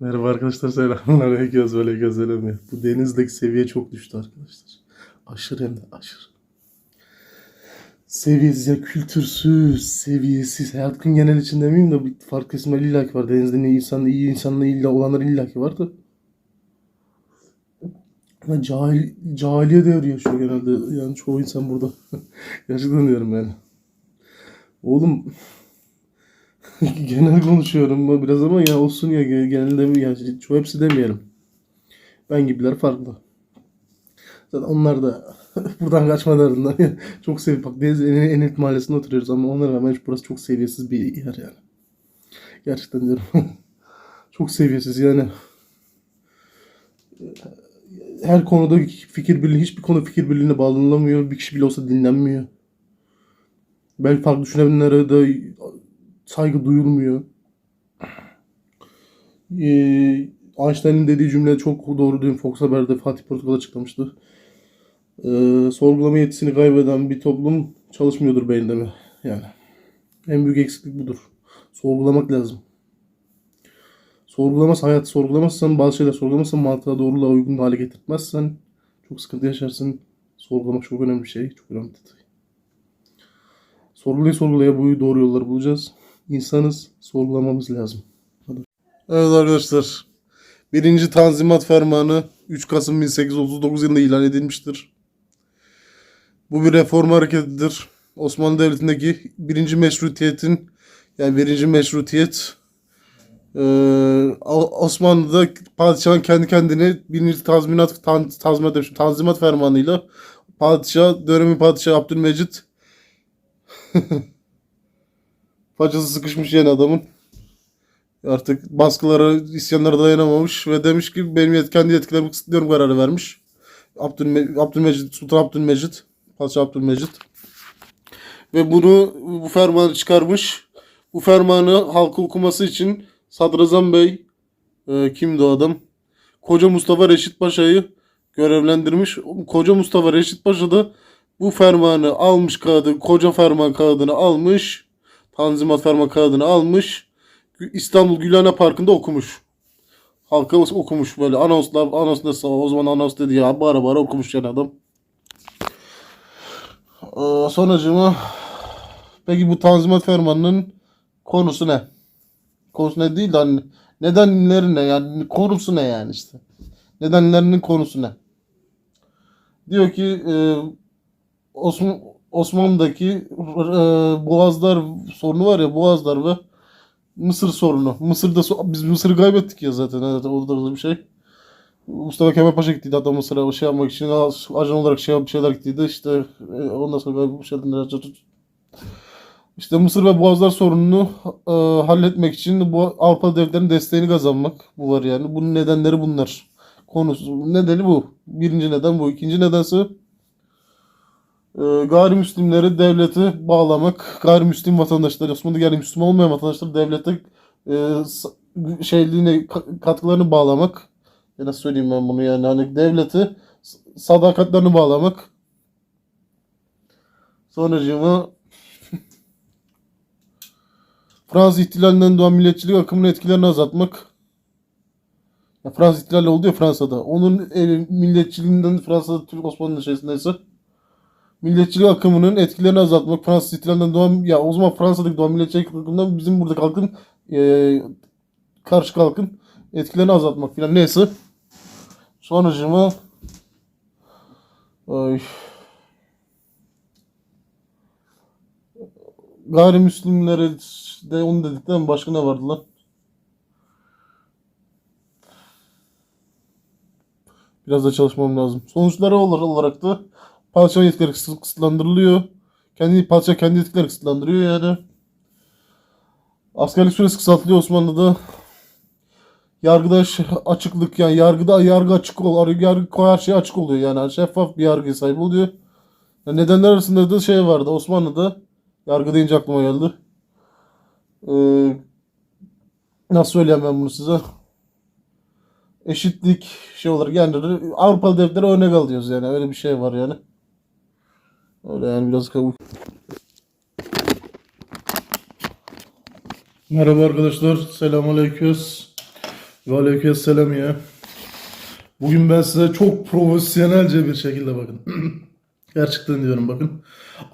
Merhaba arkadaşlar selamun aleyküm aleyküm selam ya. Bu denizdeki seviye çok düştü arkadaşlar. Aşırı hem de aşırı. Seviyesiz ya kültürsüz, seviyesiz. Hayatın genel için demeyeyim de bir fark kesimleri illaki var. Denizde ne insan, iyi insanla illa olanlar illaki var da. Ama cahil, cahiliye devri yaşıyor genelde. Yani çoğu insan burada. Gerçekten diyorum yani. Oğlum genel konuşuyorum biraz ama ya olsun ya ge- genelde ya çoğu hepsi demeyelim. Ben gibiler farklı. Zaten onlar da buradan kaçmalarından çok sevi bak deniz en, en elit mahallesinde oturuyoruz ama onlara rağmen burası çok seviyesiz bir yer yani. Gerçekten diyorum. çok seviyesiz yani. Her konuda fikir birliği, hiçbir konu fikir birliğine bağlanılamıyor. Bir kişi bile olsa dinlenmiyor. Belki farklı düşünenlere de saygı duyulmuyor. Ee, Einstein'ın dediği cümle çok doğru dün Fox Haber'de Fatih Portakal açıklamıştı. Ee, sorgulama yetisini kaybeden bir toplum çalışmıyordur beyinde mi? Yani. En büyük eksiklik budur. Sorgulamak lazım. Sorgulamaz hayat sorgulamazsan bazı şeyler sorgulamazsan mantığa doğruluğa uygun hale getirtmezsen çok sıkıntı yaşarsın. Sorgulamak çok önemli bir şey. Çok önemli detay. Sorgulaya sorgulaya bu doğru yolları bulacağız. İnsanız, sorgulamamız lazım. Hadi. Evet arkadaşlar. Birinci Tanzimat Fermanı 3 Kasım 1839 yılında ilan edilmiştir. Bu bir reform hareketidir. Osmanlı Devleti'ndeki birinci meşrutiyetin yani birinci meşrutiyet O- Osmanlı'da padişahın kendi kendine birinci tazminat tan, tazminat demişim, tanzimat fermanıyla padişah dönemi padişah Abdülmecit Paçası sıkışmış yani adamın. Artık baskılara, isyanlara dayanamamış ve demiş ki benim yet kendi yetkilerimi kısıtlıyorum kararı vermiş. Abdülme Abdülmecit, Sultan Abdülmecit, Padişah Abdülmecit. Ve bunu bu fermanı çıkarmış. Bu fermanı halka okuması için Sadrazam Bey, e, kimdi o adam? Koca Mustafa Reşit Paşa'yı görevlendirmiş. Koca Mustafa Reşit Paşa da bu fermanı almış kağıdı, koca ferman kağıdını almış. Tanzimat kağıdını almış. İstanbul Gülhane Parkı'nda okumuş. Halka okumuş böyle anonslar, anons nasıl o zaman anons dedi ya bağıra bağıra okumuş yani adam. Ee, sonucuma peki bu Tanzimat Fermanı'nın konusu ne? Konusu ne değil de hani nedenleri ne yani konusu ne yani işte. Nedenlerinin konusu ne? Diyor ki e, Osman, Osmanlı'daki e, boğazlar sorunu var ya boğazlar ve Mısır sorunu. Mısır'da so- biz Mısır'ı kaybettik ya zaten. Evet, o da bir şey. Mustafa Kemal Paşa gittiydi hatta Mısır'a şey yapmak için ajan olarak şey bir şeyler gittiydi. İşte e, ondan sonra bir şeyler işte Mısır ve Boğazlar sorununu e, halletmek için bu Avrupa devletlerinin desteğini kazanmak bu var yani. Bunun nedenleri bunlar. Konusu nedeni bu. Birinci neden bu. İkinci nedense gayrimüslimleri devlete bağlamak, gayrimüslim vatandaşlar, Osmanlı gayrimüslim olmayan vatandaşları devlete e, şeyliğine ka- katkılarını bağlamak. Ya nasıl söyleyeyim ben bunu yani hani devlete s- sadakatlerini bağlamak. Sonracığıma Fransız ihtilalinden doğan milletçilik akımının etkilerini azaltmak. Ya Fransız ihtilali oldu ya Fransa'da. Onun e, milletçiliğinden Fransa'da Türk Osmanlı şeysindeyse milliyetçilik akımının etkilerini azaltmak, Fransız ihtilalinden doğan ya o zaman Fransa'daki doğan milliyetçilik akımından bizim buradaki halkın e, karşı halkın etkilerini azaltmak filan neyse. Sonucuma ay, gayrimüslimlere de onu dedikten başka ne vardı lan? Biraz da çalışmam lazım. Sonuçları olarak da padişahın yetkileri kısıt- kısıtlandırılıyor. Kendi padişah kendi yetkileri kısıtlandırıyor yani. Askerlik süresi kısaltılıyor Osmanlı'da. Yargıda açıklık yani yargıda yargı açık ol, yargı her şey açık oluyor yani şeffaf bir yargıya sahip oluyor. Yani nedenler arasında da şey vardı Osmanlı'da yargı deyince aklıma geldi. Ee, nasıl söyleyeyim ben bunu size? Eşitlik şey olarak yani Avrupalı devletlere örnek alıyoruz yani öyle bir şey var yani. Öyle yani biraz kabul. Merhaba arkadaşlar. Selamünaleyküm. Ve aleykümselam ya. Bugün ben size çok profesyonelce bir şekilde bakın. Gerçekten diyorum bakın.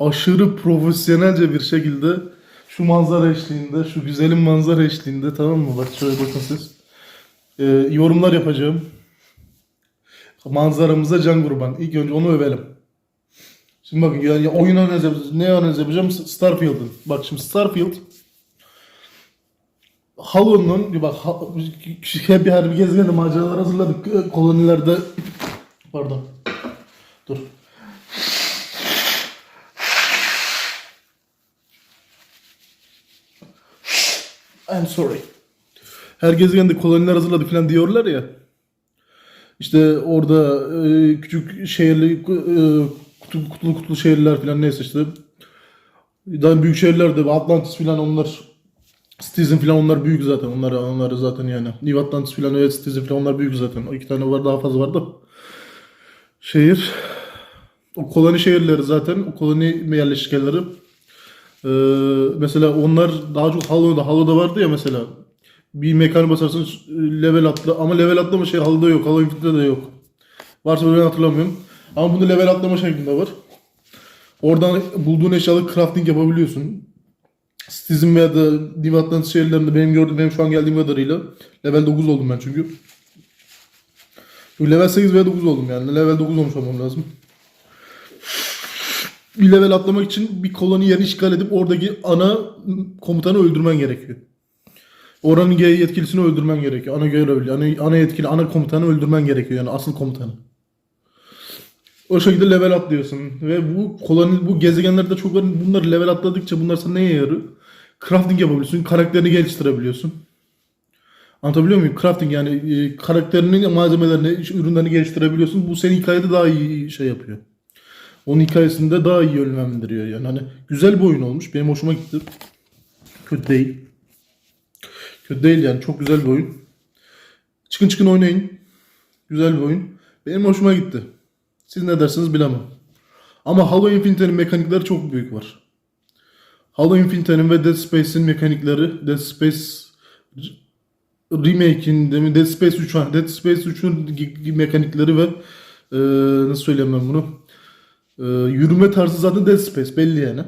Aşırı profesyonelce bir şekilde şu manzara eşliğinde, şu güzelim manzara eşliğinde tamam mı? Bak şöyle bakın siz. Ee, yorumlar yapacağım. Manzaramıza can kurban. İlk önce onu övelim. Şimdi bakın yani oyun analiz yapacağız. Ne analiz yapacağım? Starfield'ın. Bak şimdi Starfield Halo'nun bak hep her bir gezegende maceralar hazırladık Ee, kolonilerde pardon dur I'm sorry her gezegende koloniler hazırladık falan diyorlar ya işte orada e, küçük şehirli e, kutu- kutulu kutulu şehirler falan neyse işte daha büyük şehirler de Atlantis falan onlar Citizen falan onlar büyük zaten. Onlar onlar zaten yani. New Atlantis falan evet Citizen falan onlar büyük zaten. O iki tane var daha fazla var da. Şehir. O koloni şehirleri zaten. O koloni yerleşik yerleri. Ee, mesela onlar daha çok Halo'da. Halo'da vardı ya mesela. Bir mekan basarsın level atla ama level atlama şey Halo'da yok. Halo Infinite'de de yok. Varsa ben hatırlamıyorum. Ama bunda level atlama şeklinde var. Oradan bulduğun eşyaları crafting yapabiliyorsun. Citizen veya da New Atlantis şehirlerinde benim gördüğüm benim şu an geldiğim kadarıyla level 9 oldum ben çünkü. Level 8 veya 9 oldum yani. Level 9 olmuş olmam lazım. Bir level atlamak için bir koloni yerini işgal edip oradaki ana komutanı öldürmen gerekiyor. Oranın yetkilisini öldürmen gerekiyor. Ana görevli, ana, ana yetkili, ana komutanı öldürmen gerekiyor yani asıl komutanı. O şekilde level atlıyorsun ve bu koloni bu gezegenlerde çok var. Bunları level atladıkça bunlar sana neye yarıyor? Crafting yapabiliyorsun, karakterini geliştirebiliyorsun. Anlatabiliyor muyum? Crafting yani e, karakterinin malzemelerini, ürünlerini geliştirebiliyorsun. Bu senin hikayede daha iyi şey yapıyor. Onun hikayesinde daha iyi yönlendiriyor yani. Hani güzel bir oyun olmuş. Benim hoşuma gitti. Kötü değil. Kötü değil yani. Çok güzel bir oyun. Çıkın çıkın oynayın. Güzel bir oyun. Benim hoşuma gitti. Siz ne dersiniz bilemem. Ama Halo Infinite'nin mekanikleri çok büyük var. Halo Infinite'nin ve Dead Space'in mekanikleri, Dead Space Remake'in, mi Dead Space 3 var. Dead Space 3'ün mekanikleri ve e, nasıl söyleyeyim ben bunu? E, yürüme tarzı zaten Dead Space belli yani.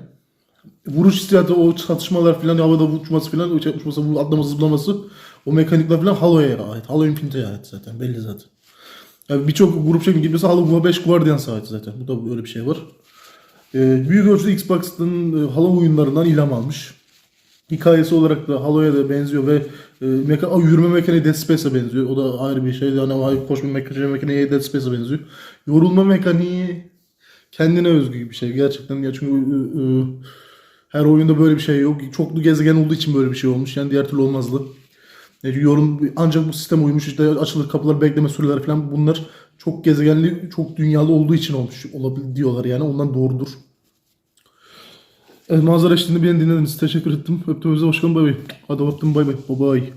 Vuruş hissiyatı, o çatışmalar falan, havada uçması falan, o uçması, atlaması, zıplaması, o mekanikler falan Halo'ya ait. Halo Infinite'ye ait zaten, belli zaten. Yani birçok grup şeklinde gibi mesela Halo 5 Guardians ait zaten. Bu da böyle bir şey var. Ee, büyük ölçüde Xbox'ın e, Halo oyunlarından ilham almış. Hikayesi olarak da Halo'ya da benziyor ve e, meka yürüme mekaniği Dead Space'e benziyor. O da ayrı bir şey. Yani koşma mekaniği, mekaniği Dead Space'e benziyor. Yorulma mekaniği kendine özgü bir şey. Gerçekten ya çünkü e, e, her oyunda böyle bir şey yok. Çoklu gezegen olduğu için böyle bir şey olmuş. Yani diğer türlü olmazdı. Yani yorum ancak bu sistem uymuş işte açılır kapılar bekleme süreleri falan bunlar çok gezegenli çok dünyalı olduğu için olmuş olabilir diyorlar yani ondan doğrudur. Evet, manzara eşliğinde beni dinlediniz. Teşekkür ettim. Öptüm. Hoşçakalın. Bay bay. Hadi öptüm. Bay bay. Bay bay.